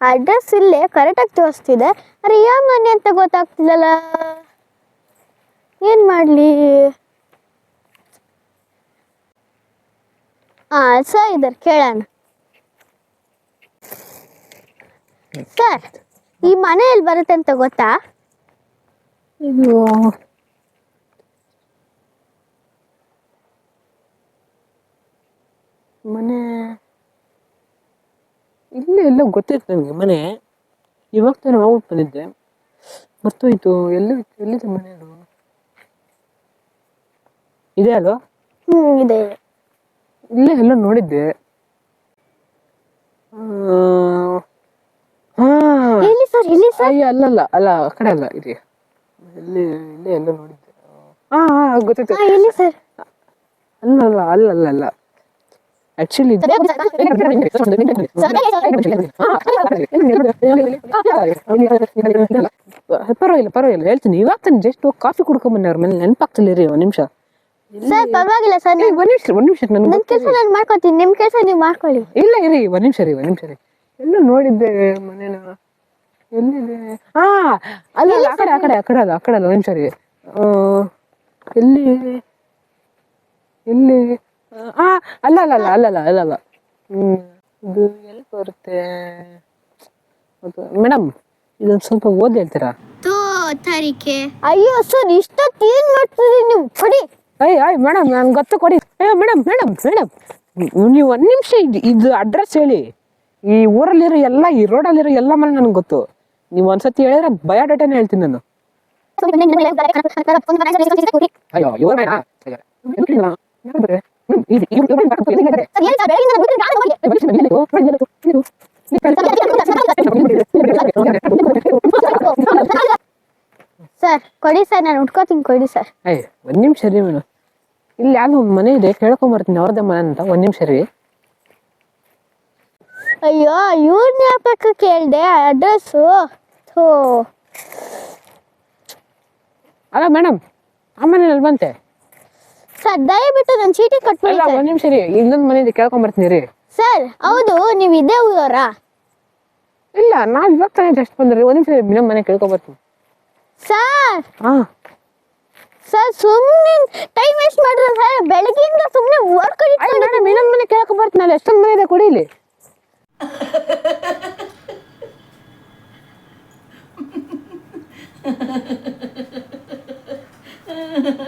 Address ಇಲ್ಲೇ ಕರೆಕ್ಟಾಗಿ ತೋರಿಸ್ತಿದೆ. ಅರೆ, ಯಾವ ಮನೆ ಅಂತ ಗೊತ್ತಾಗ್ತಿಲ್ಲಲ್ಲ? ಏನು ಮಾಡಲಿ? ಹಾಂ ಸರ್ ಇದ್ದಾರೆ ಕೇಳೋಣ. ಸರ್, ಈ ಮನೆ ಎಲ್ಲಿ ಬರುತ್ತೆ ಅಂತ ಗೊತ್ತಾ? ಮನೆ ಎಲ್ಲ ಗೊತ್ತಿತ್ತು ನನಗೆ. ಮನೆ ಇವಾಗ ತಾನೇ ಹೋಗ್ಬಿಟ್ಟು ಬಂದಿದ್ದೆ. ಮರ್ತೋಯ್ತು. ಎಲ್ಲಿ ಎಲ್ಲಿದೆ ಮನೆ ಅದು? ಇದೆ ಅಲ್ವಾ? ಹ್ಞೂ ಇದೆ. ಇಲ್ಲೇ ಎಲ್ಲ ನೋಡಿದ್ದೆ. ಆ, ಹಾ. ಇಲ್ಲಿ ಸರ್ ಇಲ್ಲಿ ಸರ್? ಅಯ್ಯ ಅಲ್ಲಲ್ಲ ಅಲ್ಲ ಆ ಕಡೆ ಅಲ್ಲ ಇದೆ. ಇಲ್ಲಿ ಇಲ್ಲೇ ಎಲ್ಲ ನೋಡಿದ್ದೆ. ಹಾ ಹಾ ಗೊತ್ತಾಯ್ತು. ಹಾಂ ಅಲ್ಲ ಸರ್ ಅಲ್ಲಲ್ಲ ಅಲ್ಲಲ್ಲ ಅಲ್ಲ. ಆಕ್ಚುಲಿ ಪರವಾಗಿಲ್ಲ ಪರವಾಗಿಲ್ಲ ಹೇಳ್ತೀನಿ ಇವಾಗ ತಾನೆ ಜಸ್ಟ್ ಹೋಗಿ ಕಾಫಿ ಕುಡ್ಕೊಂಡ್ ಬನ್ನಿ ಅವ್ರ ಮೇಲೆ ನೆನಪಾಗ್ತಿಲ್ಲ ರೀ ಒಂದ್ ನಿಮಿಷ ಸರ್ ಪರವಾಗಿಲ್ಲ ಸರ್ ನೀವು ಒಂದ್ ನಿಮಿಷ ಒಂದ್ ನಿಮಿಷ ನನ್ಗೆ ನನ್ನ ಕೆಲಸ ನಾನು ಮಾಡ್ಕೊತೀನಿ ನಿಮ್ಮ ಕೆಲಸ ನೀವು ಮಾಡ್ಕೊಳ್ಳಿ ಇಲ್ಲ ಇರಿ ಒಂದ್ ನಿಮಿಷ ರೀ ಒಂದ್ ನಿಮಿಷ ರೀ ಎಲ್ಲೂ ನೋಡಿದ್ದೆ ಮನೇನ ಎಲ್ಲಿದೆ ಹಾ ಅಲ್ಲ ಆ ಕಡೆ ಆ ಕಡೆ ಆ ಕಡೆ ಅಲ್ಲ ಆ ಕಡೆ ಅಲ್ಲ ಒಂದ್ ನಿಮಿಷ ರೀ ಎಲ್ಲಿ ಎಲ್ಲಿ ಅಲ್ಲ ಅಲ್ಲ ಅಲ್ಲ ಅಲ್ಲ ಅಲ್ಲ ಹ್ಮ್ ಇದು ಎಲ್ಲಿ ಬರುತ್ತೆ ಮೇಡಮ್ ಇದೊಂದು ಸ್ವಲ್ಪ ಓದಿ ಹೇಳ್ತೀರಾ ತೋ ತಾರೀಕೆ ಅಯ್ಯೋ ಸರ್ ಇಷ್ಟೊತ್ತು ಏನ್ ಮಾಡ್ತಿದ್ದೀರಿ ನೀವು ಕೊಡಿ ಅಯ್ಯ ಅಯ್ಯ ಮೇಡಮ್ ನನ್ಗೆ ಗೊತ್ತು ಕೊಡಿ ಅಯ್ಯೋ ಮೇಡಮ್ ಮೇಡಮ್ ಮೇಡಮ್ ನೀವು ಒಂದು ನಿಮಿಷ ಇದು ಇದು ಅಡ್ರೆಸ್ ಹೇಳಿ ಈ ಊರಲ್ಲಿರೋ ಎಲ್ಲ ಈ ರೋಡಲ್ಲಿರೋ ಎಲ್ಲ ಮನೆ ನನಗೆ ಗೊತ್ತು ನೀವು ಒಂದ್ಸತಿ ಹೇಳಿದ್ರೆ ಬಯೋಡಾಟಾನೇ ಹೇಳ್ತೀನಿ ನಾನು ಅಯ್ಯೋ ಇವ್ರ ಇವ್ರ್ ಇವ್ರ್- ಇವ್ರ್? ಸರ್ ಕೊಡಿ ಸರ್ ನಾನು ಉಟ್ಕೋತೀನಿ ಕೊಡಿ ಸರ್. ಅಯ್ಯ ಒಂದ್ ನಿಮಿಷ ರೀ ಮೇಡಮ್. ಇಲ್ಲಿ ಯಾವ್ದು ಒಂದ್ ಮನೆ ಇದೆ ಕೇಳ್ಕೊಂಬರ್ತೀನಿ ಅವ್ರದ್ದೇ ಮನೆ ಅಂತ. ಒಂದ್ ನಿಮಿಷ ರೀ ಅಯ್ಯೋ ಇವ್ರನ್ನ ನ್ಯಾಪಕ ಕೇಳ್ದೆ ಅಡ್ರೆಸ್ ಥೋ. ಅಲ್ಲ ಮೇಡಮ್ ಆ ಮನೇಲಿ ಬಂತೆ. ದಯವಿಟ್ಟು ನನ್ನ ಚೀಟಿ ಕೊಟ್ಬಿಡಿ ಅಲ್ಲ ಸರ್. ಒಂದ್ ನಿಮಿಷ ರೀ ಇನ್ನೊಂದು ಕೇಳ್ಕೊಂಡ್ ಬರ್ತೀನಿ ರೀ ಸರ್ ಹೌದು ನೀವು ಇದೇ ಊರವರಾ? ಇಲ್ಲ ನಾವ್ ಇವಾಗ ತಾನೇ ಜಸ್ಟ್ ಬಂದ್ರಿ. ಒಂದ್ ನಿಮಿಷ ಇನ್ನೊಂದ್ ಮನೆ ಕೇಳ್ಕೊಂಬರ್ತೀನಿ ಸರ್ ಹಾ. ಸರ್ ಸುಮ್ಮನೆ ಟೈಮ್ ವೇಸ್ಟ್ ಮಾಡ್ರಿ ಸರ್ ಬೆಳಗ್ಗೆಯಿಂದ ಸುಮ್ಮನೆ ವರ್ಕ್ ಅಯ್ಯ ಮೇಡಮ್ ಇನ್ನೊಂದು ಮನೆ ಕೇಳ್ಕೊಂಬರ್ತೀನಿ ಅಲ್ಲಿ ಎಷ್ಟೊಂದು ಮನೆ ಇದೆ ಕೊಡಿ ಇಲ್ಲಿ.